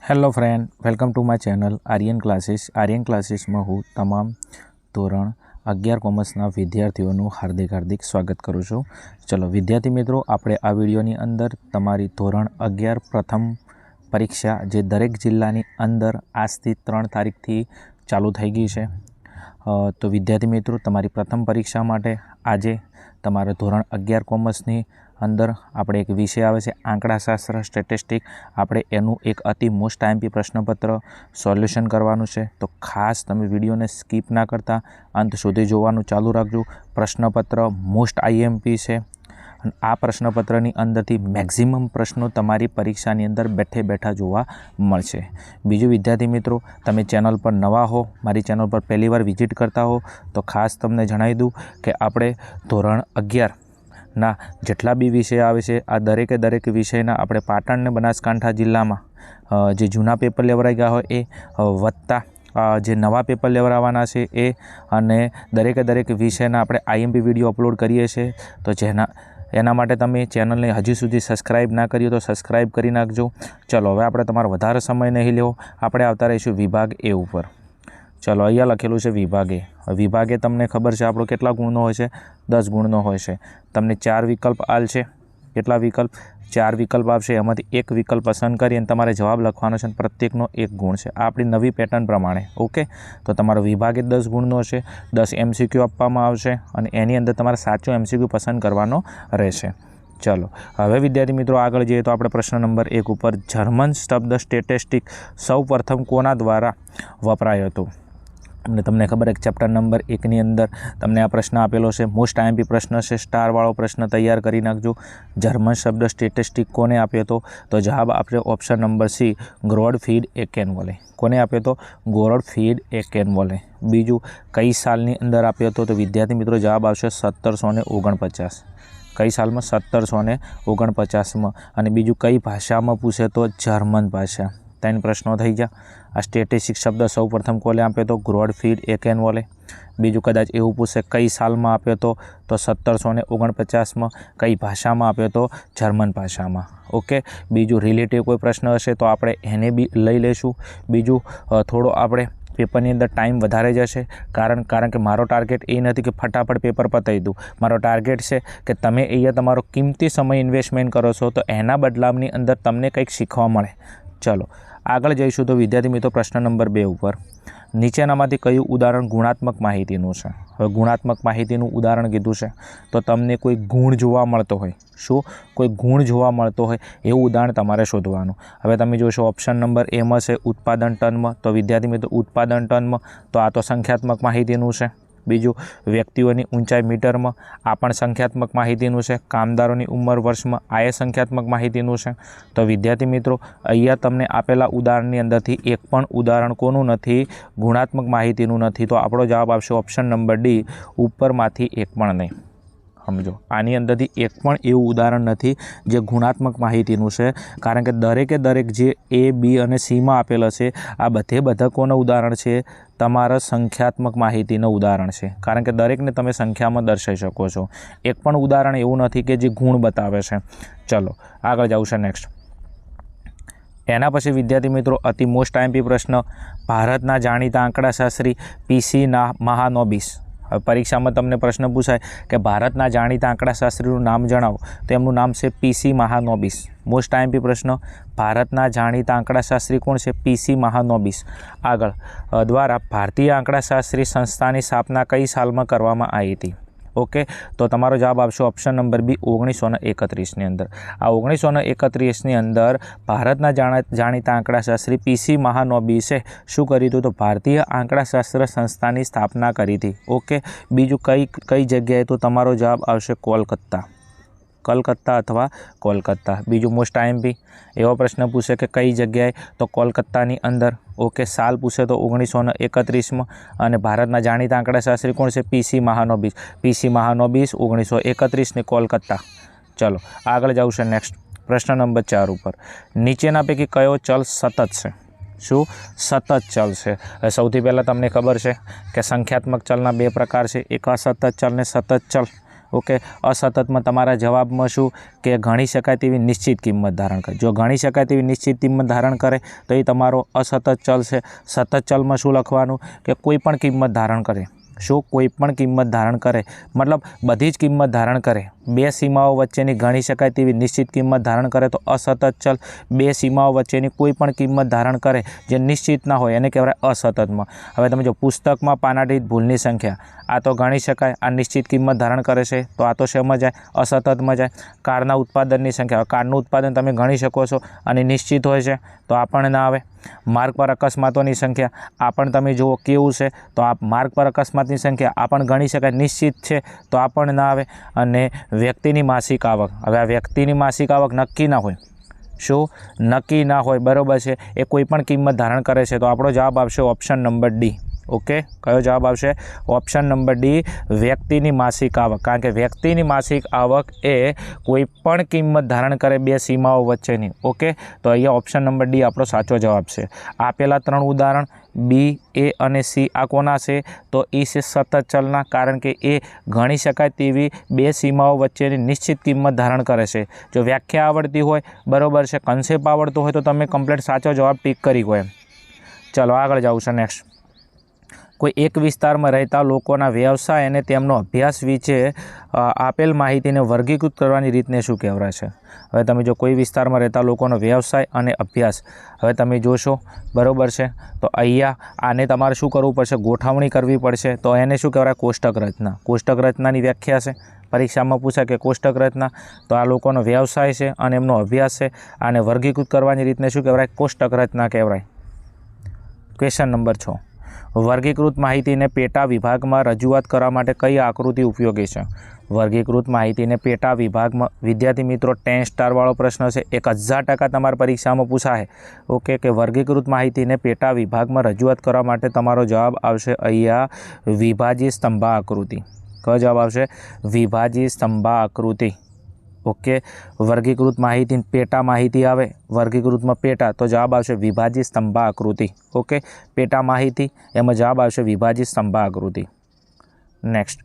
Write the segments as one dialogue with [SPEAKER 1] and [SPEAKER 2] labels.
[SPEAKER 1] Hello friend welcome to my channel Aryan classes Aryan ક્લાસીસમાં હું તમામ ધોરણ અગિયાર કોમર્સના વિદ્યાર્થીઓનું હાર્દિક હાર્દિક સ્વાગત કરું છું. ચલો, વિદ્યાર્થી મિત્રો, આપણે આ વિડીયોની અંદર તમારી ધોરણ અગિયાર પ્રથમ પરીક્ષા જે દરેક જિલ્લાની અંદર આજથી ત્રણ તારીખથી ચાલુ થઈ ગઈ છે. તો વિદ્યાર્થી મિત્રો, તમારી પ્રથમ પરીક્ષા માટે આજે તમારા ધોરણ અગિયાર કોમર્સની અંદર આપણે એક વિષય આવે છે, આંકડાશાસ્ત્ર સ્ટેટિસ્ટિક આપણે એનું એક અતિ મોસ્ટ આઈએમપી પ્રશ્નપત્ર સોલ્યુશન કરવાનું છે. તો ખાસ તમે વિડીયોને સ્કીપ ના કરતા, અંત સુધી જોવાનું ચાલુ રાખજો. પ્રશ્નપત્ર મોસ્ટ આઈએમપી છે. અને આ પ્રશ્નપત્રની અંદરથી મેક્ઝિમમ પ્રશ્નો તમારી પરીક્ષાની અંદર બેઠે બેઠા જોવા મળશે. બીજું વિદ્યાર્થી મિત્રો, તમે ચેનલ પર નવા હો, મારી ચેનલ પર પહેલીવાર વિઝિટ કરતા હો, તો ખાસ તમને જણાવી દઉં કે આપણે ધોરણ અગિયાર ના, જેટલા બી વિષય આવે છે, આ દરેકે દરેક વિષયના આપણે પાટણ ને બનાસકાંઠા જિલ્લામાં જે જૂના પેપર લેવડાઈ ગયા હોય એ વત્તા જે નવા પેપર લેવડાવવાના છે એ, અને દરેકે દરેક વિષયના આપણે આઈએમપી વીડિયો અપલોડ કરીએ છીએ તો જેના, એના માટે તમે ચેનલને હજી સુધી સબસ્ક્રાઈબ ના કરી તો સબસ્ક્રાઈબ કરી નાખજો. ચલો, હવે આપણે તમારો વધારે સમય નહીં લેવો, આપણે આવતા રહીશું વિભાગ એ ઉપર. ચલો, અહીંયા લખેલું છે વિભાગે વિભાગે તમને ખબર છે આપણો કેટલા ગુણનો હોય છે? દસ ગુણનો હોય છે. તમને ચાર વિકલ્પ આલ છે કેટલા વિકલ્પ? ચાર વિકલ્પ આપશે એમાંથી એક વિકલ્પ પસંદ કરી અને તમારે જવાબ લખવાનો છે અને પ્રત્યેકનો એક ગુણ છે. આપણી નવી પેટર્ન પ્રમાણે, ઓકે? તો તમારો વિભાગે દસ ગુણનો છે, દસ એમસીક્યુ આપવામાં આવશે અને એની અંદર તમારે સાચો એમસીક્યુ પસંદ કરવાનો રહેશે. ચલો, હવે વિદ્યાર્થી મિત્રો આગળ જઈએ તો આપણે પ્રશ્ન નંબર એક ઉપર જર્મન શબ્દ સ્ટેટિસ્ટિક સૌ કોના દ્વારા વપરાયો હતો? અને તમને ખબર એક ચેપ્ટર નંબર એકની અંદર તમને આ પ્રશ્ન આપેલો છે. મોસ્ટ આઈએમપી પ્રશ્ન છે. સ્ટારવાળો પ્રશ્ન તૈયાર કરી નાખજો. જર્મન શબ્દ સ્ટેટિસ્ટિક કોને આપ્યો હતો તો જવાબ આપ્યો ઓપ્શન નંબર સી ગ્રોડ ફીડ એકેનવોલે કોને આપ્યો હતો ગોરડ ફીડ એકેનવોલે બીજું, કઈ સાલની અંદર આપ્યો હતો તો વિદ્યાર્થી મિત્રો જવાબ આવશે સત્તરસો ને ઓગણપચાસ. કઈ સાલમાં? સત્તરસો ને ઓગણપચાસમાં. અને બીજું, કઈ ભાષામાં પૂછે તો? જર્મન ભાષા. ત્રણ પ્રશ્નો થઈ ગયા. આ સ્ટેટિસ્ટિક શબ્દ સૌ પ્રથમ કોલે આપ્યો તો ગ્રોડ ફીડ એકેનવોલે બીજું કદાચ એવું પૂછે કઈ સાલમાં આપ્યો તો? તો સત્તરસો ને ઓગણપચાસમાં. કઈ ભાષામાં આપ્યો તો? જર્મન ભાષામાં. ઓકે? બીજું રિલેટિવ કોઈ પ્રશ્ન હશે તો આપણે એને બી લઈ લઈશું. બીજું થોડો આપણે પેપરની અંદર ટાઈમ વધારે જશે. કારણ કારણ કે મારો ટાર્ગેટ એ નથી કે ફટાફટ પેપર પતાવી દઉં. મારો ટાર્ગેટ છે કે તમે અહીંયા તમારો કિંમતી સમય ઇન્વેસ્ટમેન્ટ કરો છો તો એના બદલાવની અંદર તમને કંઈક શીખવા મળે. ચલો આગળ જઈશું તો વિદ્યાર્થી મિત્રો પ્રશ્ન નંબર બે ઉપર. નીચેનામાંથી કયું ઉદાહરણ ગુણાત્મક માહિતીનું છે? હવે ગુણાત્મક માહિતીનું ઉદાહરણ કીધું છે, તો તમને કોઈ ગુણ જોવા મળતો હોય. શું? કોઈ ગુણ જોવા મળતો હોય એવું ઉદાહરણ તમારે શોધવાનું. હવે તમે જોશો ઓપ્શન નંબર એમાં છે ઉત્પાદન ટનમાં તો વિદ્યાર્થી મિત્રો ઉત્પાદન ટનમાં તો આ તો સંખ્યાત્મક માહિતીનું છે. બીજું, વ્યક્તિઓની ઊંચાઈ મીટરમાં આ પણ સંખ્યાત્મક માહિતીનું છે, કામદારોની ઉંમર વર્ષમાં આ એ સંખ્યાત્મક માહિતીનું છે. તો વિદ્યાર્થી મિત્રો, અહીંયા તમને આપેલા ઉદાહરણની અંદરથી એક પણ ઉદાહરણ કોનું નથી, ગુણાત્મક માહિતીનું નથી. તો આપણો જવાબ આવશે ઓપ્શન નંબર ડી, ઉપરમાંથી એક પણ નહીં. સમજો. આની અંદરથી એક પણ એવું ઉદાહરણ નથી જે ગુણાત્મક માહિતીનું છે. કારણ કે દરેકે દરેક જે એ બી અને સીમાં આપેલા છે, આ બધે બધા ઉદાહરણ છે. તમારા સંખ્યાત્મક માહિતીનું ઉદાહરણ છે. કારણ કે દરેકને તમે સંખ્યામાં દર્શાવી શકો છો. એક પણ ઉદાહરણ એવું નથી કે જે ગુણ બતાવે છે. ચલો, આગળ જવું છે નેક્સ્ટ એના પછી વિદ્યાર્થી મિત્રો, અતિ મોસ્ટ આઈએમપી પ્રશ્ન. ભારતના જાણીતા આંકડાશાસ્ત્રી પીસી ના મહાનોબિસ. પરીક્ષામાં તમને પ્રશ્ન પૂછાય કે ભારતના જાણીતા આંકડાશાસ્ત્રીનું નામ જણાવો. તો એમનું નામ છે પીસી મહાનોબિસ. મોસ્ટ આઈએમપી પ્રશ્ન. ભારતના જાણીતા આંકડાશાસ્ત્રી કોણ છે? પીસી મહાનોબિસ. આગળ. દ્વારા ભારતીય આંકડાશાસ્ત્રી સંસ્થાની સ્થાપના કઈ સાલમાં કરવામાં આવી હતી? ઓકે? તો તમારો જવાબ આવશે ઓપ્શન નંબર બી ઓગણીસો એકત્રીસની અંદર. આ ઓગણીસો ને એકત્રીસની અંદર ભારતના જાણીતા આંકડાશાસ્ત્રી પીસી મહાનોબીસે શું કર્યું હતું તો ભારતીય આંકડાશાસ્ત્ર સંસ્થાની સ્થાપના કરી હતી. ઓકે? બીજું કઈ કઈ જગ્યાએ તો તમારો જવાબ આવશે કોલકાતા. કલકત્તા અથવા કોલકાતા. બીજું મોસ્ટ આઈએમપી એવો પ્રશ્ન પૂછે કે કઈ જગ્યાએ તો કોલકાતાની અંદર ઓકે સાલ પૂછે તો ઓગણીસો ને એકત્રીસમાં અને ભારતના જાણીતા આંકડાશાસ્ત્રી કોણ છે? પીસી મહાનોબિસ. પીસી મહાનોબિસ ઓગણીસો એકત્રીસની કોલકાતા. ચલો, આગળ જાઉં છે નેક્સ્ટ પ્રશ્ન નંબર ચાર ઉપર. નીચેના પૈકી કયો ચલ સતત છે? શું? સતત ચલ છે. સૌથી પહેલાં તમને ખબર છે કે સંખ્યાત્મક ચલના બે પ્રકાર છે. એક અસતત ચલ ને સતત ચલ. ઓકે? અસતતમાં તમારા જવાબમાં શું? કે ગણી શકાય તેવી નિશ્ચિત કિંમત ધારણ કરે. જો ગણી શકાય તેવી નિશ્ચિત કિંમત ધારણ કરે, તો એ તમારો અસતત ચલ છે સતત ચલમાં શું લખવાનું? કે કોઈ પણ કિંમત ધારણ કરે. શું કોઈ પણ કિંમત ધારણ કરે? મતલબ બધી જ કિંમત ધારણ કરે. બે સીમાઓ વચ્ચેની ગણી શકાય તેવી નિશ્ચિત કિંમત ધારણ કરે તો અસતત ચલ બે સીમાઓ વચ્ચેની કોઈ પણ કિંમત ધારણ કરે જે નિશ્ચિત ના હોય એને કહેવાય અસતતમાં. હવે તમે જો પુસ્તકમાં પાનાદીઠ ભૂલની સંખ્યા, આ તો ગણી શકાય, આ નિશ્ચિત કિંમત ધારણ કરે છે, તો આ તો શેમાં જાય? અસતતમાં જાય. કારના ઉત્પાદનની સંખ્યા કારનું ઉત્પાદન તમે ગણી શકો છો અને નિશ્ચિત હોય છે, તો આ પણ ના આવે. માર્ગ પર અકસ્માતોની સંખ્યા, આ પણ તમે જુઓ કેવું છે, તો આ માર્ગ પર અકસ્માતની સંખ્યા, આ પણ ગણી શકાય, નિશ્ચિત છે, તો આ પણ ના આવે. અને વ્યક્તિની માસિક આવક. હવે આ વ્યક્તિની માસિક આવક નક્કી ના હોય. શું? નક્કી ના હોય. બરાબર છે. એ કોઈ પણ કિંમત ધારણ કરે છે. તો આપણો જવાબ આવશે ઓપ્શન નંબર ડી. ઓકે? કયો જવાબ આવશે? ઓપ્શન નંબર ડી, વ્યક્તિની માસિક આવક. કારણ કે વ્યક્તિની માસિક આવક એ કોઈ પણ કિંમત ધારણ કરે બે સીમાઓ વચ્ચેની. ઓકે? તો અહીંયા ઓપ્શન નંબર ડી આપણો સાચો જવાબ છે. આપેલા ત્રણ ઉદાહરણ બી, એ અને સી આ કોના છે? તો એ છે સતત ચલના, કારણ કે એ ગણી શકાય તેવી બે સીમાઓ વચ્ચેની નિશ્ચિત કિંમત ધારણ કરે છે. જો વ્યાખ્યા આવડતી હોય, બરાબર છે. કન્સેપ્ટ આવડતો હોય તો તમે કમ્પ્લેટ સાચો જવાબ ટીક કરી હોય. ચલો, આગળ જવું છે નેક્સ્ટ કોઈ એક વિસ્તારમાં રહેતા લોકોના વ્યવસાય અને તેમનો અભ્યાસ વિશે આપેલ માહિતીને વર્ગીકૃત કરવાની રીતને શું કહેવાય છે? હવે તમે જો કોઈ વિસ્તારમાં રહેતા લોકોનો વ્યવસાય અને અભ્યાસ, હવે તમે જોશો, બરાબર છે? તો અહીંયા આને તમારે શું કરવું પડશે? ગોઠવણી કરવી પડશે. તો એને શું કહેવાય કોષ્ટક રચના. કોષ્ટક રચનાની વ્યાખ્યા છે. પરીક્ષામાં પૂછાય કે કોષ્ટક રચના, તો આ લોકોનો વ્યવસાય છે અને એમનો અભ્યાસ છે. આને વર્ગીકૃત કરવાની રીતને શું કહેવાય કોષ્ટક રચના કહેવાય ક્વેશ્ચન નંબર છ. વર્ગીકૃત માહિતીને પેટા વિભાગમાં રજૂઆત કરવા માટે કઈ આકૃતિ ઉપયોગી છે? વર્ગીકૃત માહિતીને પેટા વિભાગમાં, વિદ્યાર્થી મિત્રો, ટેન સ્ટારવાળો પ્રશ્ન છે. એક હજાર ટકા તમારા પરીક્ષામાં પૂછાય. ઓકે, કે વર્ગીકૃત માહિતીને પેટા વિભાગમાં રજૂઆત કરવા માટે તમારો જવાબ આવશે અહીંયા વિભાજી સ્તંભા આકૃતિ. કયો જવાબ આવશે? વિભાજી સ્તંભા આકૃતિ. ઓકે? વર્ગીકૃત માહિતી, પેટા માહિતી આવે, વર્ગીકૃતમાં પેટા, તો જવાબ આવશે વિભાજિત સ્તંભા આકૃતિ ઓકે? પેટા માહિતી, એમાં જવાબ આવશે વિભાજિત સ્તંભા આકૃતિ નેક્સ્ટ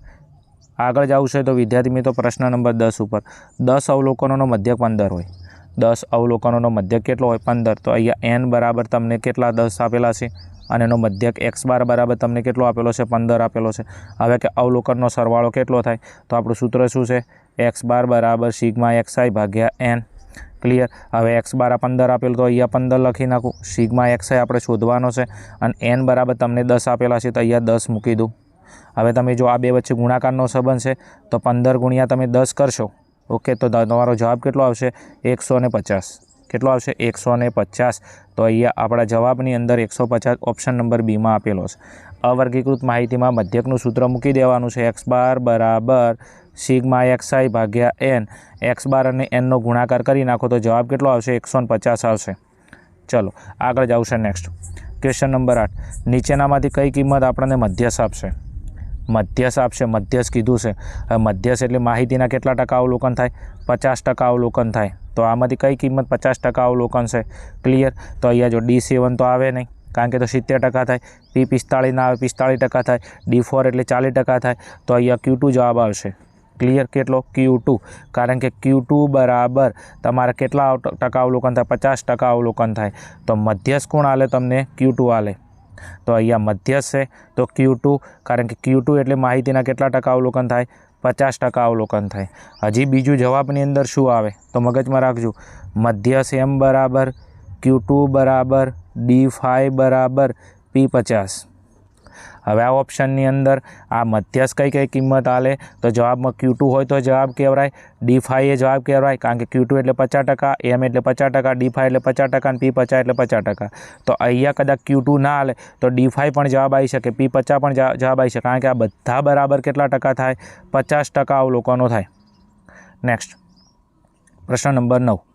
[SPEAKER 1] આગળ જવું છે તો વિદ્યાર્થી મિત્રો પ્રશ્ન નંબર દસ ઉપર. દસ અવલોકનોનો મધ્યક પંદર હોય. દસ અવલોકનોનો મધ્યક કેટલો હોય? પંદર. તો અહીંયા એન બરાબર તમને કેટલા દસ આપેલા છે? અને એનો મધ્યક એક્સ બાર બરાબર તમને કેટલો આપેલો છે? પંદર આપેલો છે. હવે કે અવલોકનનો સરવાળો કેટલો થાય? તો આપણું સૂત્ર શું છે? એક્સ બાર બરાબર સિગ્મા એક્સ આઈ ભાગ્યા એન ક્લિયર હવે એક્સ બાર પંદર આપેલું તો અહીંયા પંદર લખી નાખું. સિગ્મા એક્સ આઈ આપણે શોધવાનો છે અને એન બરાબર તમને દસ આપેલા છે તો અહીંયા દસ મૂકી દઉં. હવે તમે જો આ બે વચ્ચે ગુણાકારનો સંબંધ છે, તો પંદર ગુણ્યા તમે દસ કરશો. ઓકે, તો તમારો જવાબ કેટલો આવશે? એકસો પચાસ. કેટલો આવશે? એકસો ને પચાસ. તો અહીંયા આપણા જવાબની અંદર એકસો પચાસ ઓપ્શન નંબર બીમાં આપેલો છે. અવર્ગીકૃત માહિતીમાં મધ્યકનું સૂત્ર મૂકી દેવાનું છે. એક્સ બાર બરાબર સિગમા એક્સ આઈ ભાગ્યા એન એક્સ બાર અને એનનો ગુણાકાર કરી નાખો તો જવાબ કેટલો આવશે? એકસો પચાસ આવશે. ચલો, આગળ જાવશે નેક્સ્ટ ક્વેશ્ચન નંબર આઠ. નીચેનામાંથી કઈ કિંમત આપણને મધ્યસ આપશે? મધ્યસ આપશે. મધ્યસ કીધું છે. હવે મધ્યસ એટલે માહિતીના કેટલા ટકા અવલોકન થાય? પચાસ ટકા અવલોકન થાય. તો આમાંથી કઈ કિંમત પચાસ ટકા અવલોકન છે. ક્લિયર તો અહીંયા જો ડી સેવન તો આવે નહીં. કારણ કે તો સિત્તેર ટકા થાય. પી પિસ્તાળીસ ના આવે, પિસ્તાળીસ ટકા થાય. ડી ફોર એટલે ચાલીસ ટકા થાય. તો અહીંયા ક્યુ ટુ જવાબ આવશે. ક્લિયર કેટલો? ક્યુ ટુ કારણ કે ક્યુ ટુ બરાબર તમારે કેટલા ટકા અવલોકન થાય? પચાસ ટકા અવલોકન થાય. તો મધ્યસ્થ કોણ આલે તમને? ક્યુ ટુ આલે. તો અહીંયા મધ્યસ્થ છે. તો ક્યુ કારણ કે ક્યુ એટલે માહિતીના કેટલા ટકા અવલોકન થાય? પચાસ ટકા અવલોકન થાય. હજી બીજું જવાબની અંદર શું આવે? તો મગજમાં રાખજો. મધ્ય એમ બરાબર, ક્યુ ટુ બરાબર, ડી ફાઈ બરાબર, પી પચાસ. હવે આ ઓપ્શનની અંદર આ મધ્યસ્થ કઈ કઈ કિંમત આલે? તો જવાબમાં ક્યુ ટુ હોય તો જવાબ કહેવાય. ડી ફાઈ એ જવાબ કહેવાય કારણ કે ક્યુ ટુ એટલે પચાસ ટકા એમ એટલે પચાસ ટકા ડી ફાઈ એટલે પચાસ ટકા અને પી પચાસ એટલે પચાસ ટકા. તો અહીંયા કદાચ ક્યુ ટુ ના આલે તો ડી ફાઈ પણ જવાબ આવી શકે પી પચાસ પણ જવાબ આવી શકે કારણ કે આ બધા બરાબર કેટલા ટકા થાય? પચાસ ટકા અવલોકનો થાય. નેક્સ્ટ પ્રશ્ન નંબર નવ.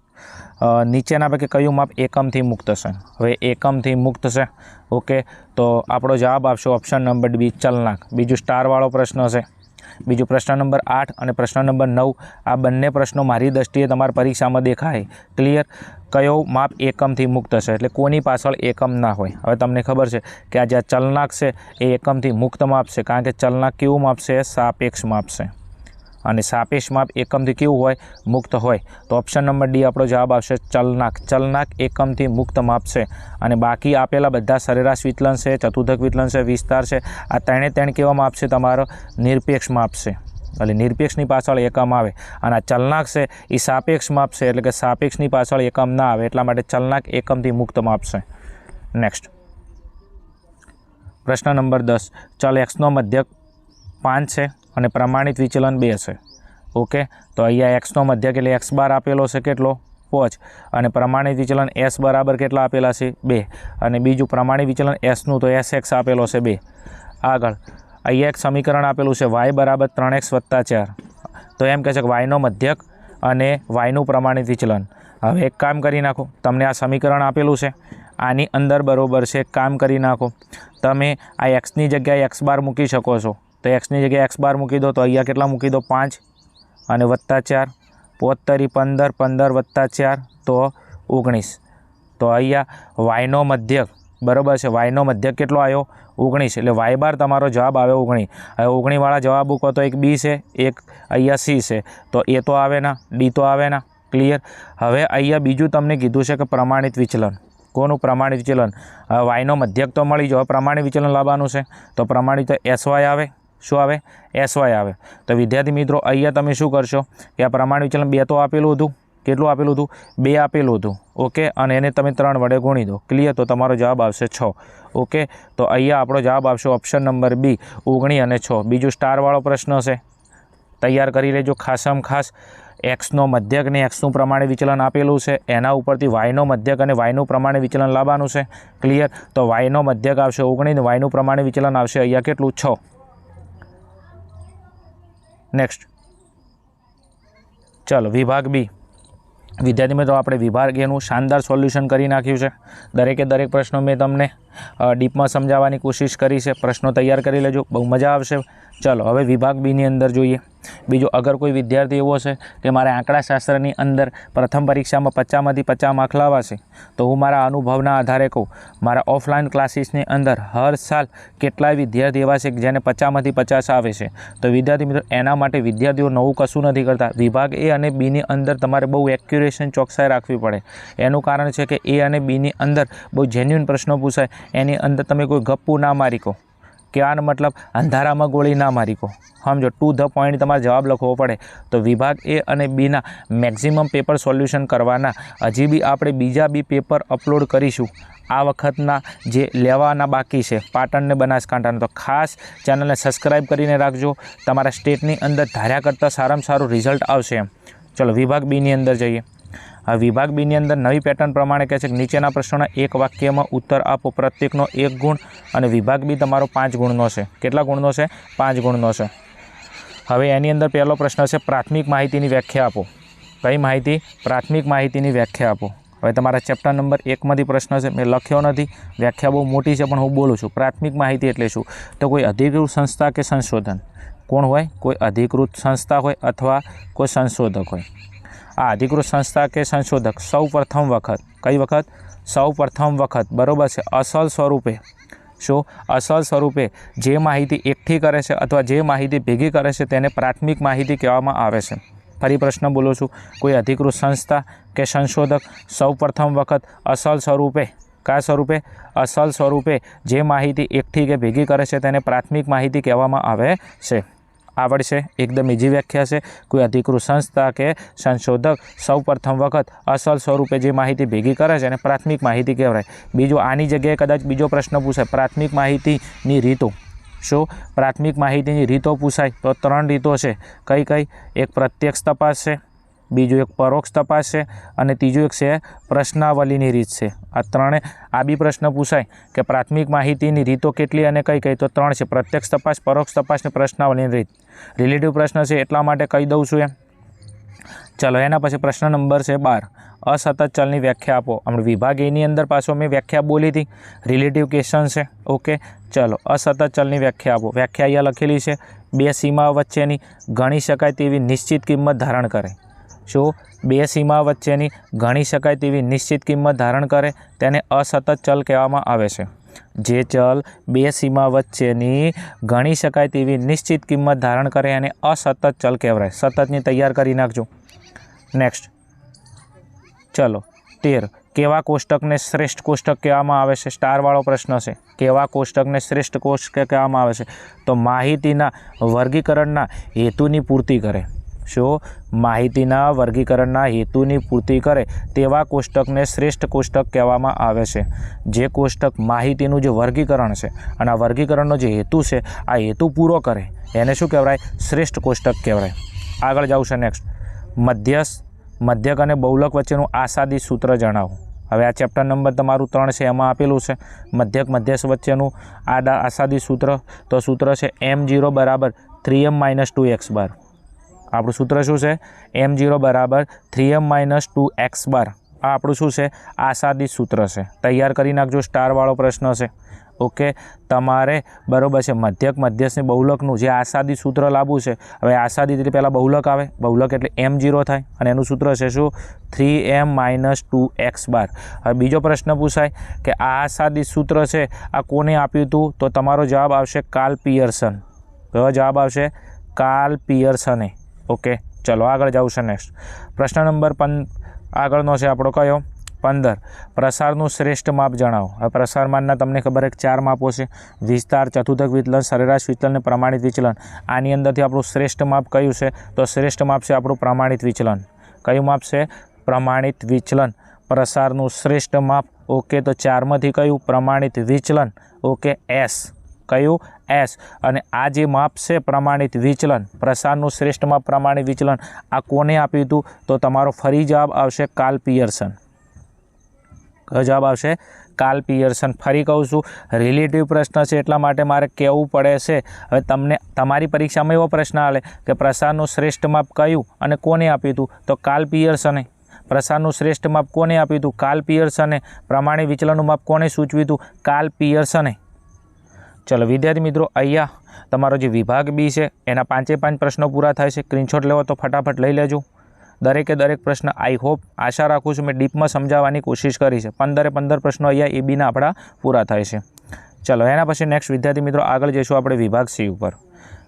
[SPEAKER 1] નીચેના પૈકી કયું માપ એકમથી મુક્ત છે? હવે એકમથી મુક્ત છે. ઓકે, તો આપણો જવાબ આપશો ઓપ્શન નંબર બી ચલનાક બીજું સ્ટારવાળો પ્રશ્ન છે. બીજું પ્રશ્ન નંબર આઠ અને પ્રશ્ન નંબર નવ, આ બંને પ્રશ્નો મારી દ્રષ્ટિએ તમારી પરીક્ષામાં દેખાય. ક્લિયર કયો માપ એકમથી મુક્ત છે? એટલે કોની પાછળ એકમ ના હોય? હવે તમને ખબર છે કે આ જે ચલનાક છે, એ એકમથી મુક્ત માપ છે. કારણ કે ચલનાક કેવું માપ છે? સાપેક્ષ માપ છે. અને સાપેક્ષ માપ એકમથી કેવું હોય? મુક્ત હોય. તો ઓપ્શન નંબર ડી આપણો જવાબ આવશે ચલનાક. ચલનાક એકમથી મુક્ત માપ છે. અને બાકી આપેલા બધા સરેરાશ વિચલન છે, ચતુર્થક વિચલન છે, વિસ્તાર છે, આ ત્રણે ત્રણ કેવા માપ છે તમારો? નિરપેક્ષ માપ છે. એટલે નિરપેક્ષની પાછળ એકમ આવે. અને આ ચલનાક છે, એ સાપેક્ષ માપ છે, એટલે કે સાપેક્ષની પાછળ એકમ ના આવે, એટલા માટે ચલનાક એકમથી મુક્ત માપ છે. નેક્સ્ટ પ્રશ્ન નંબર દસ. ચલ એક્સનો મધ્યક પાંચ છે. અને પ્રમાણિત વિચલન બે છે. ઓકે? તો અહીંયા એક્સનો મધ્યક એટલે એક્સ બાર આપેલો છે કેટલો? પાંચ. અને પ્રમાણિત વિચલન એસ બરાબર કેટલા આપેલા છે? બે. અને બીજું પ્રમાણિત વિચલન એસનું તો એસ એક્સ આપેલો છે બે. આગળ. અહીંયા એક સમીકરણ આપેલું છે વાય બરાબર ત્રણ એક્સ વત્તા ચાર. તો એમ કહે છે કે વાયનો મધ્યક અને વાયનું પ્રમાણિત વિચલન. હવે એક કામ કરી નાખો. તમને આ સમીકરણ આપેલું છે. આની અંદર બરાબર છે. એક કામ કરી નાખો. તમે આ એક્સની જગ્યાએ એક્સ બાર મૂકી શકો છો. તો એક્સની જગ્યાએ એક્સ બાર મૂકી દો તો અહીંયા કેટલા મૂકી દો? પાંચ અને વત્તા ચાર. પોતરી પંદર પંદર વત્તા ચાર તો ઓગણીસ. તો અહીંયા વાયનો મધ્યક, બરાબર છે, વાયનો મધ્યક કેટલો આવ્યો? ઓગણીસ. એટલે વાય બાર તમારો જવાબ આવે ઓગણી. હવે ઓગણીવાળા જવાબ મૂકો તો એક બી છે, એક અહીંયા સી છે. તો એ તો આવે ના ડી તો આવે ના ક્લિયર? હવે અહીંયા બીજું તમને કીધું છે કે પ્રમાણિત વિચલન. કોનું પ્રમાણિત વિચલન? વાયનો મધ્યક તો મળી જાવ પ્રમાણિત વિચલન લાવવાનું છે. તો પ્રમાણિત એસવાય આવે. શું આવે? એસવાય આવે. તો વિદ્યાર્થી મિત્રો, અહીંયા તમે શું કરશો કે આ પ્રમાણ વિચલન બે તો આપેલું હતું. કેટલું આપેલું હતું? બે આપેલું હતું. ઓકે? અને એને તમે ત્રણ વડે ગુણી દો. ક્લિયર તો તમારો જવાબ આવશે છ. ઓકે? તો અહીંયા આપણો જવાબ આવશે ઓપ્શન નંબર બી ઓગણી અને છ. બીજું સ્ટારવાળો પ્રશ્ન છે તૈયાર કરી લેજો ખાસમ ખાસ. એક્સનો મધ્યક અને એક્સનું પ્રમાણે વિચલન આપેલું છે. એના ઉપરથી વાયનો મધ્યક અને વાયનું પ્રમાણે વિચલન લાવવાનું છે. ક્લિયર તો વાયનો મધ્યક આવશે ઓગણીસ વાયનું પ્રમાણે વિચલન આવશે અહીંયા કેટલું? છ. નેક્સ્ટ ચાલો, વિભાગ બી વિદ્યાર્થી મિત્રો, આપણે વિભાગ એનું શાનદાર સોલ્યુશન કરી નાખ્યું છે. દરેકે દરેક પ્રશ્નો મેં તમને ડીપમાં સમજાવવાની કોશિશ કરી છે. પ્રશ્નો તૈયાર કરી લેજો. બહુ મજા આવશે. ચાલો, હવે વિભાગ બીની અંદર જોઈએ. બીજું અગર કોઈ વિદ્યાર્થી એવો છે કે મારે આંકડાશાસ્ત્રની અંદર પ્રથમ પરીક્ષામાં પચાસમાંથી પચાસ માર્ક લાવવા છે તો હું મારા અનુભવના આધારે કહું, મારા ઓફલાઈન ક્લાસીસની અંદર હર સાલ કેટલાય વિદ્યાર્થી એવા છે કે જેને પચાસમાંથી પચાસ આવે છે. તો વિદ્યાર્થી મિત્રો, એના માટે વિદ્યાર્થીઓ નવું કશું નથી કરતા. વિભાગ એ અને બીની અંદર તમારે બહુ એક્યુરેશન ચોકસાઈ રાખવી પડે. એનું કારણ છે કે એ અને બીની અંદર બહુ જેન્યુન પ્રશ્નો પૂછાય. એની અંદર તમે કોઈ ગપ્પુ ના મારી કહો કે આનો મતલબ અંધારામાં ગોળી ના મારી કહો. સમજો ટુ ધ પોઈન્ટ તમારે જવાબ લખવો પડે. તો વિભાગ એ અને બીના મેક્ઝિમમ પેપર સોલ્યુશન કરવાના. હજી બી આપણે બીજા બી પેપર અપલોડ કરીશું. આ વખતના જે લેવાના બાકી છે, પાટણને બનાસકાંઠાના. તો ખાસ ચેનલને સબસ્ક્રાઈબ કરીને રાખજો. તમારા સ્ટેટની અંદર ધાર્યા કરતાં સારામાં સારું રિઝલ્ટ આવશે એમ. ચલો, વિભાગ બીની અંદર જઈએ. વિભાગ બીની અંદર નવી પેટર્ન પ્રમાણે કહે છે કે નીચેના પ્રશ્નોના એક વાક્યમાં ઉત્તર આપો. પ્રત્યેકનો એક ગુણ અને વિભાગ બી તમારો પાંચ ગુણનો છે. કેટલા ગુણનો છે? પાંચ ગુણનો છે. હવે એની અંદર પહેલો પ્રશ્ન છે, પ્રાથમિક માહિતીની વ્યાખ્યા આપો. કઈ માહિતી? પ્રાથમિક માહિતીની વ્યાખ્યા આપો. હવે તમારા ચેપ્ટર નંબર એકમાંથી પ્રશ્ન છે, મેં લખ્યો નથી. વ્યાખ્યા બહુ મોટી છે, પણ હું બોલું છું. પ્રાથમિક માહિતી એટલે શું? તો કોઈ અધિકૃત સંસ્થા કે સંશોધન? કોણ હોય? કોઈ અધિકૃત સંસ્થા હોય અથવા કોઈ સંશોધક હોય? આ અધિકૃત સંસ્થા કે સંશોધક? સૌ પ્રથમ વખત. કઈ વખત? સૌ પ્રથમ વખત. બરોબર છે. અસલ સ્વરૂપે. શું? અસલ સ્વરૂપે જે માહિતી એકઠી કરે છે અથવા જે માહિતી ભેગી કરે છે તેને પ્રાથમિક માહિતી કહેવામાં આવે છે. ફરી પ્રશ્ન બોલું છું. કોઈ અધિકૃત સંસ્થા કે સંશોધક? સૌ પ્રથમ વખત અસલ સ્વરૂપે. કયા સ્વરૂપે? અસલ સ્વરૂપે જે માહિતી એકઠી કે ભેગી કરે છે તેને પ્રાથમિક માહિતી કહેવામાં આવે છે. આવડશે એકદમ ઇઝી વ્યાખ્યા છે. કોઈ અધિકૃત સંસ્થા કે સંશોધક સૌ પ્રથમ વખત અસલ સ્વરૂપે જે માહિતી ભેગી કરે છે એને પ્રાથમિક માહિતી કહેવાય. બીજું આની જગ્યાએ કદાચ બીજો પ્રશ્ન પૂછાય. પ્રાથમિક માહિતીની રીતો શું? પ્રાથમિક માહિતીની રીતો પૂછાય તો ત્રણ રીતો છે. કઈ કઈ? એક પ્રત્યક્ષ તપાસ છે. બીજું એક પરોક્ષ તપાસ છે અને ત્રીજું એક છે પ્રશ્નાવલીની રીત છે. આ ત્રણે, આ બી પ્રશ્ન પૂછાય કે પ્રાથમિક માહિતીની રીતો કેટલી અને કઈ કઈ? તો ત્રણ છે, પ્રત્યક્ષ તપાસ, પરોક્ષ તપાસ અને પ્રશ્નાવલીની રીત. રિલેટિવ પ્રશ્ન છે, એટલા માટે કહી દઉં છું એમ. ચાલો, એના પછી પ્રશ્ન નંબર છે બાર. અસતત ચલની વ્યાખ્યા આપો. હમણાં વિભાગ એની અંદર પાછો મેં વ્યાખ્યા બોલી હતી. રિલેટિવ ક્વેશ્ચન છે. ઓકે ચલો, અસતત ચલની વ્યાખ્યા આપો. વ્યાખ્યા અહીંયા લખેલી છે, બે સીમા વચ્ચેની. ગણી શકાય તેવી નિશ્ચિત કિંમત ધારણ કરે. શું બે સીમા વચ્ચેની ગણી શકાય તેવી નિશ્ચિત કિંમત ધારણ કરે તેને અસતત ચલ કહેવામાં આવે છે. જે ચલ બે સીમા વચ્ચેની ગણી શકાય તેવી નિશ્ચિત કિંમત ધારણ કરે અને અસતત ચલ કહેવાય. સતતની તૈયાર કરી નાખજો. નેક્સ્ટ ચલો. તેર. કેવા કોષ્ટકને શ્રેષ્ઠ કોષ્ટક કહેવામાં આવે છે? સ્ટારવાળો પ્રશ્ન છે. કેવા કોષ્ટકને શ્રેષ્ઠ કોષ્ટક કહેવામાં આવે છે? તો માહિતીના વર્ગીકરણના હેતુની પૂર્તિ કરે. શું માહિતીના વર્ગીકરણના હેતુની પૂર્તિ કરે તેવા કોષ્ટકને શ્રેષ્ઠ કોષ્ટક કહેવામાં આવે છે. જે કોષ્ટક માહિતીનું જે વર્ગીકરણ છે અને આ વર્ગીકરણનો જે હેતુ છે, આ હેતુ પૂરો કરે, એને શું કહેવાય? શ્રેષ્ઠ કોષ્ટક કહેવાય. આગળ જાઉં છે નેક્સ્ટ મધ્યસ્થ, મધ્યક અને બહુલક વચ્ચેનું આસાદી સૂત્ર જણાવો. હવે આ ચેપ્ટર નંબર તમારું ત્રણ છે, એમાં આપેલું છે. મધ્યક, મધ્યસ્થ વચ્ચેનું આડા આસાદી સૂત્ર, તો સૂત્ર છે એમ જીરો બરાબર three M minus two X bar આપણું સૂત્ર શું છે? એમ જીરો બરાબર three M minus two X bar આ આપણું શું છે? આશાદિત સૂત્ર છે. તૈયાર કરી નાખજો સ્ટારવાળો પ્રશ્ન છે. ઓકે? તમારે બરાબર છે, મધ્યક મધ્યસ્થની બહુલકનું જે આસાદી સૂત્ર લાવવું છે, હવે આસાદી એટલે પહેલાં બહુલક આવે. બહુલક એટલે એમ જીરો થાય. અને એનું સૂત્ર છે શું? Three M minus two X bar હવે બીજો પ્રશ્ન પૂછાય કે આ આસાદી સૂત્ર છે, આ કોને આપ્યું હતું તો તમારો જવાબ આવશે કાલ પિયર્સન. કયો જવાબ આવશે? કાલ પિયર્સને. ઓકે, ચલો આગળ જાઉં છે નેક્સ્ટ પ્રશ્ન નંબર પંદ આગળનો છે આપણો કયો? પંદર. પ્રસારનું શ્રેષ્ઠ માપ જણાવો. હવે પ્રસારમાનના તમને ખબર એક ચાર માપો છે. વિસ્તાર, ચતુર્થક વિચલન, સરેરાશ વિચલન અને પ્રમાણિત વિચલન. આની અંદરથી આપણું શ્રેષ્ઠ માપ કયું છે? તો શ્રેષ્ઠ માપ છે આપણું પ્રમાણિત વિચલન. કયું માપ છે? પ્રમાણિત વિચલન. પ્રસારનું શ્રેષ્ઠ માપ, ઓકે, તો ચારમાંથી કયું? પ્રમાણિત વિચલન. Okay, S. કયું એસ. અને આ જે માપ છે પ્રમાણિત વિચલન, પ્રસારનું શ્રેષ્ઠ માપ પ્રમાણિત વિચલન, આ કોને આપ્યું હતું? તો તમારો ફરી જવાબ આવશે કાલ પિયર્સન. જવાબ આવશે? કાલ પિયર્સન. ફરી કહું છું રિલેટિવ પ્રશ્ન છે એટલા માટે મારે કહેવું પડે છે. હવે તમને, તમારી પરીક્ષામાં એવો પ્રશ્ન આવે કે પ્રસારનું શ્રેષ્ઠ માપ કયું અને કોને આપ્યું હતું? તો કાલ પિયર્સને. પ્રસારનું શ્રેષ્ઠ માપ કોને આપ્યું હતું? કાલ પિયર્સને. પ્રમાણે વિચલનનું માપ કોને સૂચવ્યું હતું? કાલ પિયર્સને. ચલો વિદ્યાર્થી મિત્રો, અહીંયા તમારો જે વિભાગ બી છે, એના પાંચે પાંચ પ્રશ્નો પૂરા થાય છે. સ્ક્રીનશોટ લેવો તો ફટાફટ લઈ લેજો. દરેકે દરેક પ્રશ્ન આઈ હોપ આશા રાખું છું મેં ડીપમાં સમજાવવાની કોશિશ કરી છે. પંદરે પંદર પ્રશ્નો અહીંયા એ બીના આપણા પૂરા થાય છે. ચલો, એના પછી નેક્સ્ટ વિદ્યાર્થી મિત્રો, આગળ જઈશું આપણે વિભાગ સી ઉપર.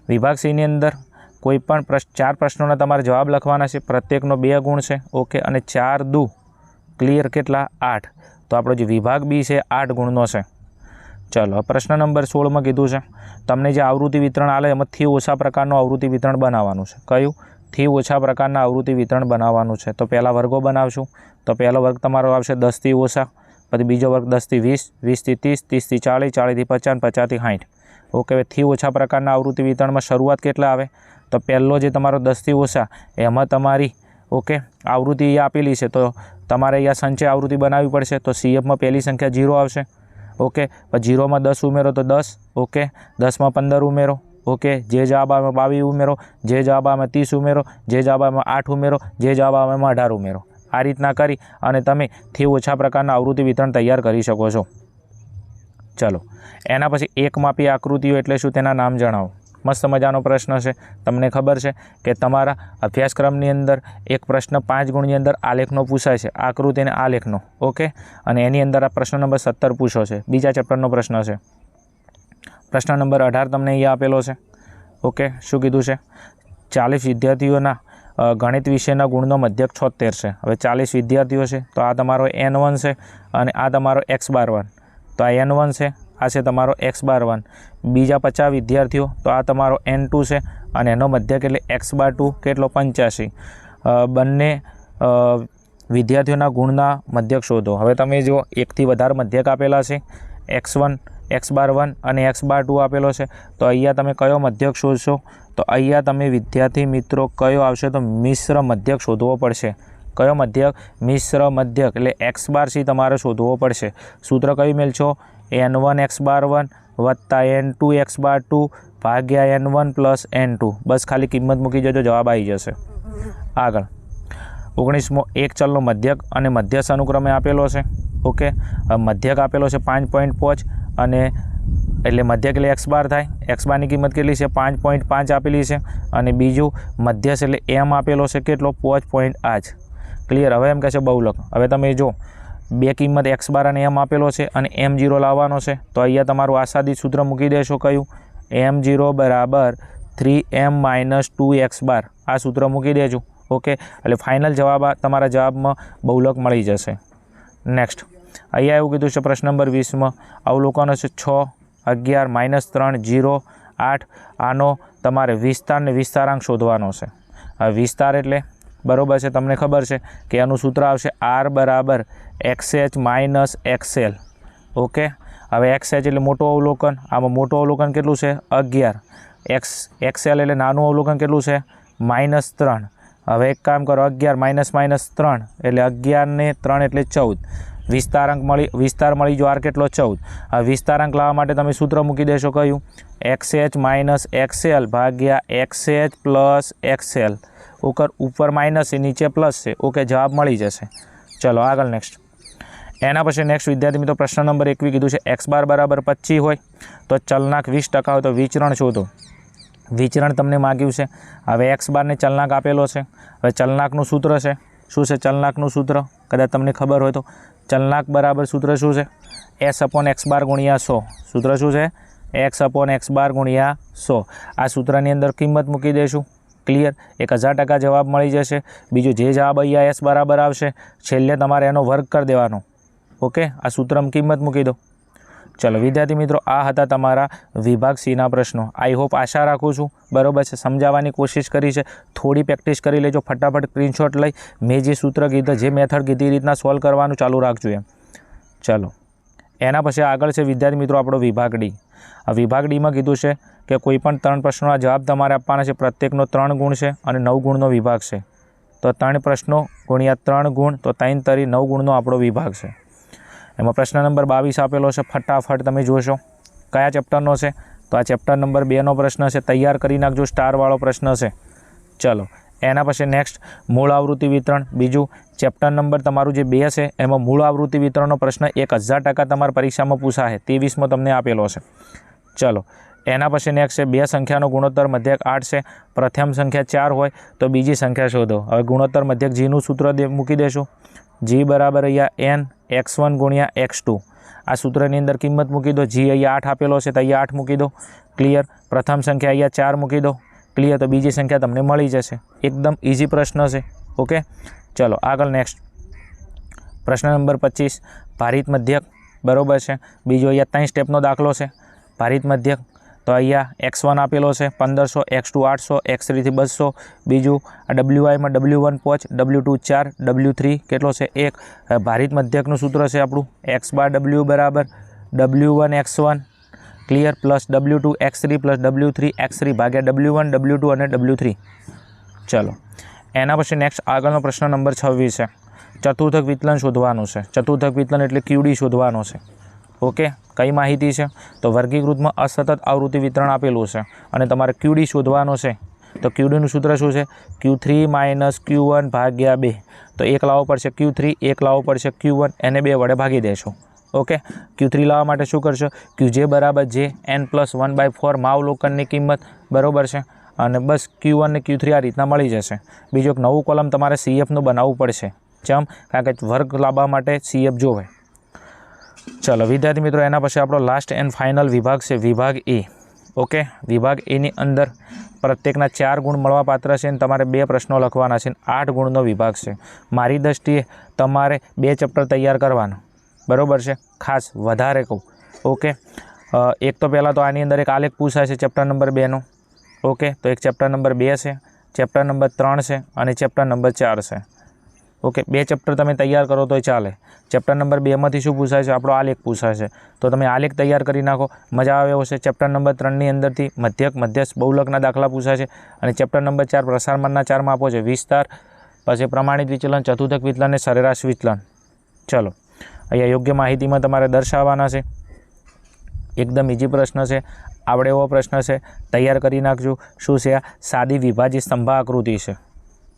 [SPEAKER 1] વિભાગ સીની અંદર કોઈ પણ પ્રશ્ન ચાર પ્રશ્નોના તમારે જવાબ લખવાના છે. પ્રત્યેકનો બે ગુણ છે. ઓકે, અને ચાર દુ. ક્લિયર કેટલા? આઠ. તો આપણો જે વિભાગ બી છે, આઠ ગુણનો છે. ચલો, પ્રશ્ન નંબર સોળમાં કીધું છે. તમને જે આવૃત્તિ વિતરણ આલે એમાંથી ઓછા પ્રકારનું આવૃત્તિ વિતરણ બનાવવાનું છે. કયું? થી ઓછા પ્રકારના આવૃત્તિ વિતરણ બનાવવાનું છે. તો પહેલાં વર્ગો બનાવશું. તો પહેલો વર્ગ તમારો આવશે દસથી ઓછા, પછી બીજો વર્ગ દસથી વીસ વીસથી ત્રીસ ત્રીસથી ચાળીસ ચાળીસથી પચાસ પચાસથી સાઠ ઓકે, હવે થી ઓછા પ્રકારના આવૃત્તિ વિતરણમાં શરૂઆત કેટલા આવે? તો પહેલો જે તમારો દસથી ઓછા, એમાં તમારી, ઓકે, આવૃત્તિ આપેલી છે. તો તમારે અહીંયા સંચય આવૃત્તિ બનાવવી પડશે. તો સીએફમાં પહેલી સંખ્યા ઝીરો આવશે. ઓકે? જીરોમાં દસ ઉમેરો તો દસ, ઓકે? દસમાં પંદર ઉમેરો, ઓકે? જે જવાબ આવે બાવીસ ઉમેરો, જે જવાબામાં ત્રીસ ઉમેરો, જે જવાબ આવે આઠ ઉમેરો, જે જવાબ આવે એમાં અઢાર ઉમેરો. આ રીતના કરી અને તમે થી ઓછા પ્રકારના આવૃત્તિ વિતરણ તૈયાર કરી શકો છો. ચલો. એના પછી એક માપી આકૃતિઓ એટલે શું તેના નામ જણાવો. મસ્ત મજાનો પ્રશ્ન છે. તમને ખબર છે કે તમારા અભ્યાસક્રમની અંદર એક પ્રશ્ન પાંચ ગુણની અંદર આલેખનો પૂછાય છે. આકૃતિ આલેખનો ઓકે? અને એની અંદર આ પ્રશ્ન નંબર સત્તર પૂછો છે. બીજા ચેપ્ટરનો પ્રશ્ન છે. પ્રશ્ન નંબર અઢાર તમને અહીંયા આપેલો છે. ઓકે? શું કીધું છે? ચાલીસ વિદ્યાર્થીઓના ગણિત વિષયના ગુણનો મધ્યક છોતેર છે. હવે ચાલીસ વિદ્યાર્થીઓ છે, તો આ તમારો એન વન છે અને આ તમારો એક્સ બાર વન. તો આ એન વન છે આ છે તમારો એક્સ બાર વન. બીજા પચાસ વિદ્યાર્થીઓ, તો આ તમારો એન ટુ છે અને એનો મધ્યક એટલે એક્સ બાર ટુ કેટલો? પંચ્યાસી. બંને વિદ્યાર્થીઓના ગુણના મધ્યક શોધો. હવે તમે જો એકથી વધારે મધ્યક આપેલા છે. X one, X bar one અને એક્સ બાર ટુ આપેલો છે. તો અહીંયા તમે કયો મધ્યક શોધશો? તો અહીંયા તમે વિદ્યાર્થી મિત્રો કયો આવશે? તો મિશ્ર મધ્યક શોધવો પડશે. કયો મધ્યક? મિશ્ર મધ્યક. એટલે એક્સ બાર સી તમારે શોધવો પડશે. સૂત્ર કયું મેળશો N one X bar one વત્તા N two X bar two ભાગ્યા N one plus N two બસ ખાલી કિંમત મૂકી જજો, જવાબ આવી જશે. આગળ. ઓગણીસમો એક ચલનો મધ્યક અને મધ્યસ્થ અનુક્રમે આપેલો છે. ઓકે? મધ્યક આપેલો છે પાંચ પોઈન્ટ પાંચ અને એટલે મધ્યક એટલે એક્સ બાર થાય. એક્સ બારની કિંમત કેટલી છે? પાંચ પોઈન્ટ પાંચ આપેલી છે. અને બીજું મધ્યસ એટલે એમ આપેલો છે કેટલો? પાંચ પોઈન્ટ આજ ક્લિયર હવે એમ કહે છે બહુલક. હવે તમે જો બે કિંમત એક્સ બાર અને એમ આપેલો છે અને એમ જીરો લાવવાનો છે. તો અહીંયા તમારું આસાદી સૂત્ર મૂકી દેશો કયું? એમ જીરો બરાબર three M minus two X bar. આ સૂત્ર મૂકી દેજો. ઓકે? એટલે ફાઇનલ જવાબ તમારા જવાબમાં બહુલક મળી જશે. નેક્સ્ટ. અહીંયા એવું કીધું છે, પ્રશ્ન નંબર વીસમાં અવલોકનો છે છ, અગિયાર, માઇનસ ત્રણ, જીરો, આઠ. આનો તમારે વિસ્તારને વિસ્તારાંક શોધવાનો છે. વિસ્તાર એટલે? બરાબર છે, તમને ખબર છે કે એનું સૂત્ર આવશે આર બરાબર X H minus XL. Okay? હવે એક્સ એચ એટલે મોટું અવલોકન. આમાં મોટું અવલોકન કેટલું છે? અગિયાર. એક્સ, એક્સએલ એટલે નાનું અવલોકન કેટલું છે? માઇનસ ત્રણ. હવે એક કામ કરો, અગિયાર માઇનસ માઇનસ ત્રણ એટલે અગિયારને ત્રણ એટલે ચૌદ. વિસ્તારાંક મળી, વિસ્તાર મળી જો આર કેટલો? ચૌદ. હવે વિસ્તારાંક લાવવા માટે તમે સૂત્ર મૂકી દેશો કયું? એક્સ એચ માઇનસ એક્સએલ ભાગ્યા એક્સ એચ પ્લસ એક્સએલ. ઉપર ઉપર માઇનસ છે, નીચે પ્લસ છે. ઓકે, જવાબ મળી જશે. ચલો, આગળ નેક્સ્ટ. એના પછી નેક્સ્ટ વિદ્યાર્થી મિત્રો પ્રશ્ન નંબર એકવી કીધું છે એક્સ બાર બરાબર પચીસ હોય તો ચલનાક વીસ ટકા હોય તો વિચરણ શોધો વિચરણ તમને માગ્યું છે. હવે એક્સ બારને ચલનાક આપેલો છે. હવે ચલનાકનું સૂત્ર છે. શું છે ચલનાકનું સૂત્ર? કદાચ તમને ખબર હોય તો. ચલનાક બરાબર સૂત્ર શું છે? એસ અપોન એક્સ બાર ગુણ્યા સો. સૂત્ર શું છે? એક્સ અપોન એક્સ બાર ગુણ્યા સો. આ સૂત્રની અંદર કિંમત મૂકી દઈશું. ક્લિયર એક હજાર ટકા જવાબ મળી જશે. બીજું જે જવાબ અહીંયા એસ બરાબર આવશે, છેલ્લે તમારે એનો વર્ક કરી દેવાનો. ઓકે, આ સૂત્રમાં કિંમત મૂકી દો ચલો, વિદ્યાર્થી મિત્રો, આ હતા તમારા વિભાગ સીના પ્રશ્નો. આઈ હોપ આશા રાખું છું. બરાબર છે, સમજાવવાની કોશિશ કરી છે. થોડી પ્રેક્ટિસ કરી લેજો, ફટાફટ સ્ક્રીનશોટ લઈ. મેં જે સૂત્ર કીધું, જે મેથડ કીધી રીતના સોલ્વ કરવાનું ચાલુ રાખજો એમ. ચલો, એના પછી આગળ છે વિદ્યાર્થી મિત્રો, આપણો વિભાગ ડી આ વિભાગ ડીમાં કીધું છે કે કોઈ પણ ત્રણ પ્રશ્નોના જવાબ તમારે આપવાના છે. પ્રત્યેકનો ત્રણ ગુણ છે અને નવ ગુણનો વિભાગ છે. તો ત્રણ પ્રશ્નો ગુણ્યા ત્રણ ગુણ, તો ત્રણ તરી નવ ગુણનો આપણો વિભાગ છે. એમાં પ્રશ્ન નંબર બાવીસ આપેલો છે, ફટાફટ તમે જોશો. કયા ચેપ્ટરનો છે? તો આ ચેપ્ટર નંબર બેનો પ્રશ્ન છે, તૈયાર કરી નાખજો સ્ટારવાળો પ્રશ્ન છે. ચલો, એના પછી નેક્સ્ટ મૂળ આવૃત્તિ વિતરણ. બીજું ચેપ્ટર નંબર તમારું જે બે છે, એમાં મૂળ આવૃત્તિ વિતરણનો પ્રશ્ન એક હજાર ટકા તમારી પરીક્ષામાં પૂછાશે. ત્રેવીસમાં તમને આપેલો છે. ચલો, એના પછી નેક્સ્ટ છે, બે સંખ્યાનો ગુણોત્તર મધ્યક આઠ છે, પ્રથમ સંખ્યા ચાર હોય, તો બીજી સંખ્યા શોધો. હવે ગુણોત્તર મધ્યક જીનું સૂત્ર મૂકી દેશું. જી બરાબર અહીંયા એન એક્સ વન ગુણ્યા એક્સ ટુ. આ સૂત્રની અંદર કિંમત મૂકી દો. જી અહીંયા આઠ આપેલો છે, તો અહીંયા આઠ મૂકી દો. ક્લિયર પ્રથમ સંખ્યા અહીંયા ચાર મૂકી દો. ક્લિયર તો બીજી સંખ્યા તમને મળી જશે. એકદમ ઇઝી પ્રશ્ન છે. ઓકે ચલો, આગળ નેક્સ્ટ પ્રશ્ન નંબર પચીસ. ભારિત મધ્યક બરોબર છે. બીજો અહીંયા ત્રણ સ્ટેપનો દાખલો છે. ભારિત મધ્યક તો અહીંયા એક્સ વન આપેલો છે, પંદરસો એક્સ ટુ આઠસો એક્સ થ્રીથી બસો. બીજું, આ ડબલ્યુ આઈમાં ડબલ્યુ વન પોચ ડબલ્યુ ટુ ચાર ડબલ્યુ થ્રી કેટલો છે? એક. ભારિત મધ્યકનું સૂત્ર છે આપણું એક્સ બાર ડબલ્યુ બરાબર. W one X one clear plus W two X three plus W three X three ભાગ્યા ડબલ્યુ વન ડબલ્યુ ટુ અને ડબલ્યુ થ્રી ચલો. એના પછી નેક્સ્ટ આગળનો પ્રશ્ન નંબર છવ્વીસ છે. ચતુર્થક વિતલન શોધવાનું છે. ચતુર્થક વિતલન એટલે ક્યુડી શોધવાનો છે. ઓકે કઈ માહિતી છે? તો વર્ગીકૃતમાં અસતત આવૃત્તિ વિતરણ આપેલું છે અને તમારે ક્યુડી શોધવાનો છે. તો ક્યુડીનું સૂત્ર શું છે? Q three minus Q one ભાગ્યા બે. તો એક લાવવો પડશે ક્યુ થ્રી, એક લાવવો પડશે ક્યુ વન, એને બે વડે ભાગી દેશો. ઓકે? ક્યુ થ્રી લાવવા માટે શું કરશો? ક્યુ જે બરાબર j, N plus one by four માવલોકનની કિંમત, બરાબર છે? અને બસ ક્યુ વન ને ક્યુ થ્રી આ રીતના મળી જશે. બીજો એક નવું કોલમ તમારે સીએફનું બનાવવું પડશે. ચમ? કારણ કે વર્ગ લાવવા માટે સીએફ જોવે. ચલો, વિદ્યાર્થી મિત્રો, એના પછી આપણો લાસ્ટ એન્ડ ફાઇનલ વિભાગ છે વિભાગ એ. ઓકે વિભાગ એની અંદર પ્રત્યેકના ચાર ગુણ મળવા પાત્ર છે અને તમારે બે પ્રશ્નો લખવાના છે આઠ ગુણનો વિભાગ છે. મારી દૃષ્ટિએ તમારે બે ચેપ્ટર તૈયાર કરવાનું. બરાબર છે? ખાસ વધારે કહું. ઓકે એક તો પહેલાં તો આની અંદર એક આલેખ પૂછાય છે ચેપ્ટર નંબર બેનો ઓકે તો એક ચેપ્ટર નંબર બે છે, ચેપ્ટર નંબર ત્રણ છે અને ચેપ્ટર નંબર ચાર છે. ઓકે, બે ચેપ્ટર તમે તૈયાર કરો તોય ચાલે. ચેપ્ટર નંબર બેમાંથી શું પૂછાય છે? આપણો આલેખ છે. તો તમે આલેખ તૈયાર કરી નાખો. મજા આવે એવો છે. ચેપ્ટર નંબર ત્રણની અંદરથી મધ્યક, મધ્યસ્થ, બહુલકના દાખલા પૂછાય છે. અને ચેપ્ટર નંબર ચાર પ્રસારમાનના ચારમાં આપો છે. વિસ્તાર, પછી પ્રમાણિત વિચલન, ચતુર્થક વિચલન અને સરેરાશ વિચલન. ચલો. અહીંયા યોગ્ય માહિતીમાં તમારે દર્શાવવાના છે. એકદમ ઇઝી પ્રશ્ન છે. આવડે એવો પ્રશ્ન છે. તૈયાર કરી નાખજો. શું છે? આ સાદી વિભાજી સ્તંભા આકૃતિ છે.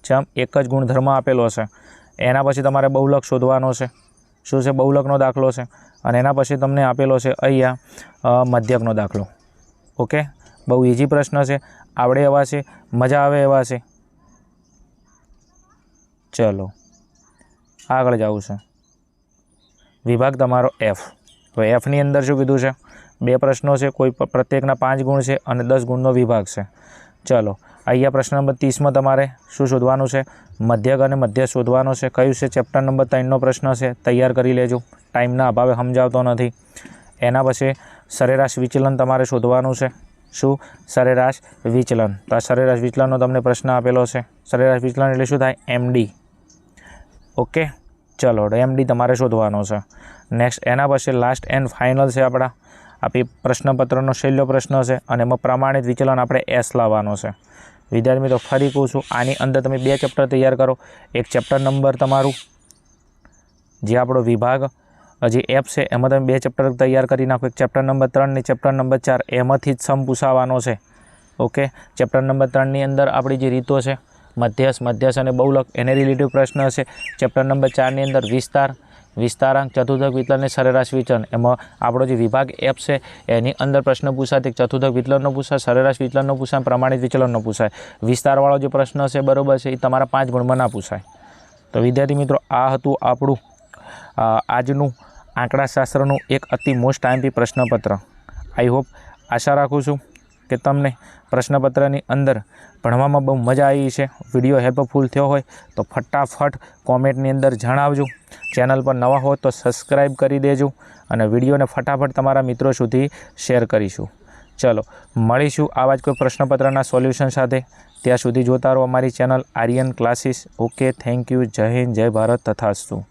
[SPEAKER 1] જેમ એક જ ગુણધર્મ આપેલો છે. એના પછી તમારે બહુલક શોધવાનો છે. શું છે? બહુલકનો દાખલો છે. અને એના પછી તમને આપેલો છે અહીંયા મધ્યકનો દાખલો. ઓકે? બહુ ઇઝી પ્રશ્ન છે. આવડે એવા છે? મજા આવે એવા છે? ચલો. આગળ જવું છે. વિભાગ તમારો એફ તો એફની અંદર શું કીધું છે? બે પ્રશ્નો છે. કોઈ પ્રત્યેકના પાંચ ગુણ છે અને દસ ગુણનો વિભાગ છે. ચલો. અહીંયા પ્રશ્ન નંબર ત્રીસમાં તમારે શું શોધવાનું છે? મધ્યક અને મધ્ય શોધવાનો છે. કયું છે? ચેપ્ટર નંબર ત્રણનો પ્રશ્ન છે. તૈયાર કરી લેજો. ટાઈમના અભાવે સમજાવતો નથી. એના પછી સરેરાશ વિચલન તમારે શોધવાનું છે. શું? સરેરાશ વિચલન. તો આ સરેરાશ વિચલનનો તમને પ્રશ્ન આપેલો છે. સરેરાશ વિચલન એટલે શું થાય? MD okay? ચલો એમડી તમારે શોધવાનો છે. નેક્સ્ટ એના પછી લાસ્ટ એન્ડ ફાઇનલ છે આપણા. આપી પ્રશ્નપત્રનો છેલ્લો પ્રશ્ન છે અને એમાં પ્રમાણિત વિચલન આપણે એસ લાવવાનો છે. વિદ્યાર્થી મિત્રો, ફરી કહું છું, આની અંદર તમે બે ચેપ્ટર તૈયાર કરો. એક ચેપ્ટર નંબર તમારું, જે આપણો વિભાગ, જે એપ છે, એમાં તમે બે ચેપ્ટર તૈયાર કરી નાખો. એક ચેપ્ટર નંબર ત્રણ ને ચેપ્ટર નંબર ચાર, એમાંથી જ સમ પૂછાવાનો છે. ઓકે? ચેપ્ટર નંબર ત્રણની અંદર આપણી જે રીતો છે, મધ્યસ મધ્યસ અને બહુલક, એને રિલેટિવ પ્રશ્ન છે ચેપ્ટર નંબર ચારની અંદર વિસ્તાર વિસ્તારાંક ચતુર્થક વિતલનની સરેરાશ વિચલન. એમાં આપણો જે વિભાગ એપ છે, એની અંદર પ્રશ્ન પૂછાય, તે ચતુર્થક વિતલનનો પૂછાય, સરેરાશ વિચલનનો પૂછાય પ્રમાણિત વિચલનનો પૂછાય. વિસ્તારવાળો જે પ્રશ્ન છે, બરોબર છે, એ તમારા પાંચ ગુણમાં ના પૂછાય. તો વિદ્યાર્થી મિત્રો, આ હતું આપણું આજનું આંકડાશાસ્ત્રનું એક અતિ મોસ્ટ ટાઈમથી પ્રશ્નપત્ર. આઈ હોપ આશા રાખું છું. કે તમને પ્રશ્નપત્રની અંદર ભણવામાં બહુ મજા આવી છે. વીડિયો હેલ્પફુલ થયો હોય તો ફટાફટ કોમેન્ટની અંદર જણાવજો. ચેનલ પર નવા હો તો સબસ્ક્રાઈબ કરી દેજો અને વિડીયોને ફટાફટ તમારા મિત્રો સુધી શેર કરીશું. ચલો, મળીશું આવા જ કોઈ પ્રશ્નપત્રના સોલ્યુશન સાથે. ત્યાં સુધી જોતા રહો અમારી channel Aryan classes. Okay, thank you. જય હિન્દ, જય ભારત, તથાસ્તુ.